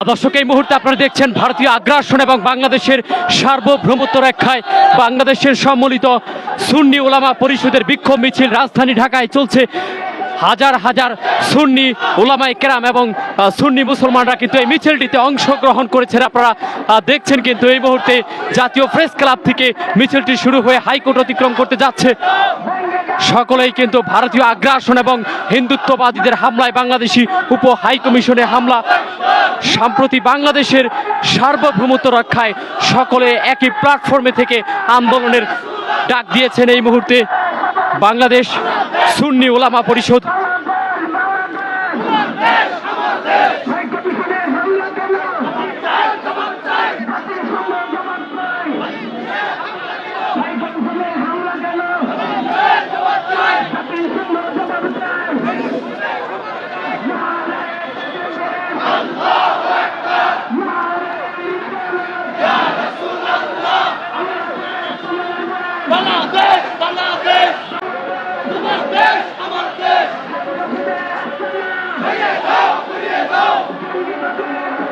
দর্শক, এই মুহূর্তে আপনারা দেখছেন ভারতীয় আগ্রাসন এবং বাংলাদেশের সার্বভৌমত্ব রক্ষায় বাংলাদেশের সম্মিলিত সুন্নি ওলামা পরিষদের বিক্ষোভ মিছিল রাজধানী ঢাকায় চলছে। হাজার হাজার সুন্নি ওলামাই কেরাম এবং সুন্নি মুসলমানরা কিন্তু এই মিছিলটিতে অংশগ্রহণ করেছেন। আপনারা দেখছেন কিন্তু এই মুহূর্তে জাতীয় প্রেস ক্লাব থেকে মিছিলটি শুরু হয়ে হাইকোর্ট অতিক্রম করতে যাচ্ছে। সকলেই কিন্তু ভারতীয় আগ্রাসন এবং হিন্দুত্ববাদীদের হামলায় বাংলাদেশি উপ হাই কমিশনে হামলা। সম্প্রতি বাংলাদেশের সার্বভৌমত্ব রক্ষায় সকলে একই প্ল্যাটফর্মে থেকে আন্দোলনের ডাক দিয়েছেন এই মুহূর্তে বাংলাদেশ সুন্নি ওলামা পরিষদ। Punhetão, punhetão!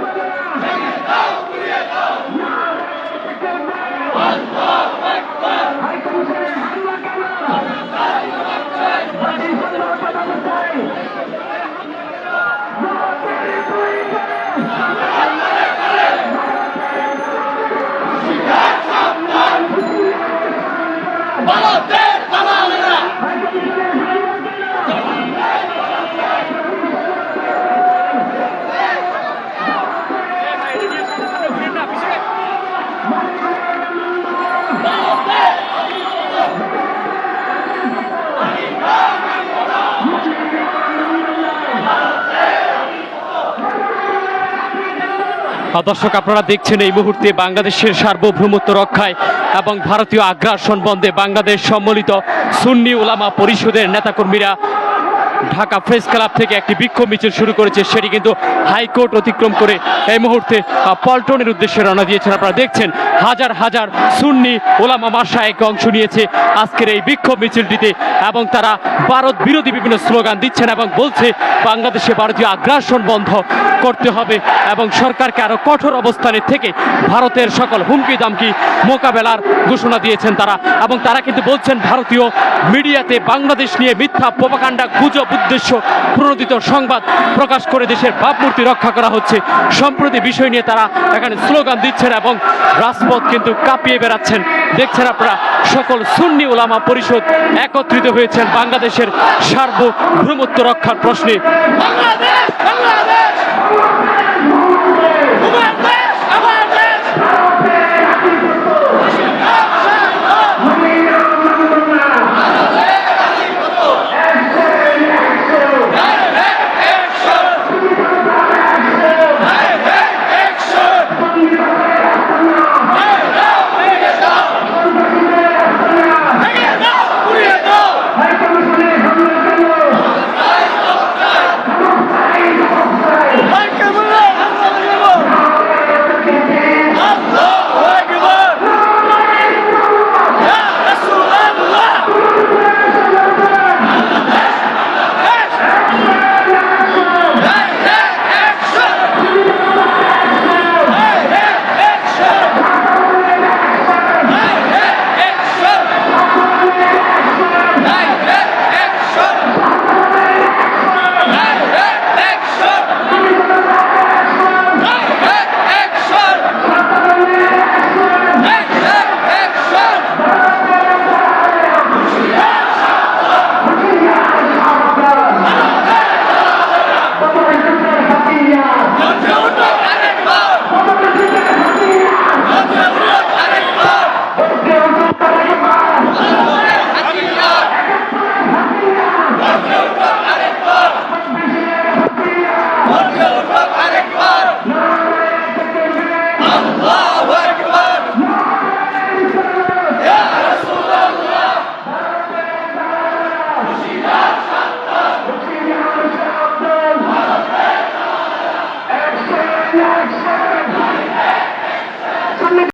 দর্শক, আপনারা দেখছেন এই মুহূর্তে বাংলাদেশের সার্বভৌমত্ব রক্ষায় এবং ভারতীয় আগ্রাসন বন্ধে বাংলাদেশ সম্মিলিত সুন্নি ওলামা পরিষদের নেতাকর্মীরা ঢাকা প্রেস ক্লাব থেকে একটি বিক্ষোভ মিছিল শুরু করেছে। সেটি কিন্তু হাইকোর্ট অতিক্রম করে এই মুহূর্তে পল্টনের উদ্দেশ্যে রওনা দিয়েছেন। আপনারা দেখছেন, হাজার হাজার সুন্নি ওলামা মাসায়েক অংশ নিয়েছে আজকের এই বিক্ষোভ মিছিলটিতে এবং তারা ভারত বিরোধী বিভিন্ন স্লোগান দিচ্ছেন এবং বলছে, বাংলাদেশে ভারতীয় আগ্রাসন বন্ধ করতে হবে এবং সরকারকে আরও কঠোর অবস্থানে থেকে ভারতের সকল হুমকি দামকি মোকাবেলার ঘোষণা দিয়েছেন তারা। এবং তারা কিন্তু বলছেন, ভারতীয় মিডিয়াতে বাংলাদেশ নিয়ে মিথ্যা প্রপাকাণ্ডা গুজব উদ্দেশ্য প্রণোদিত সংবাদ প্রকাশ করে দেশের ভাবমূর্তি রক্ষা করা হচ্ছে। সম্প্রতি বিষয় নিয়ে তারা এখানে স্লোগান দিচ্ছেন এবং রাজপথ কিন্তু কাঁপিয়ে বেড়াচ্ছেন। দেখছেন আপনারা, সকল সুন্নি ওলামা পরিষদ একত্রিত হয়েছেন বাংলাদেশের সার্বভৌমত্ব রক্ষার প্রশ্নে।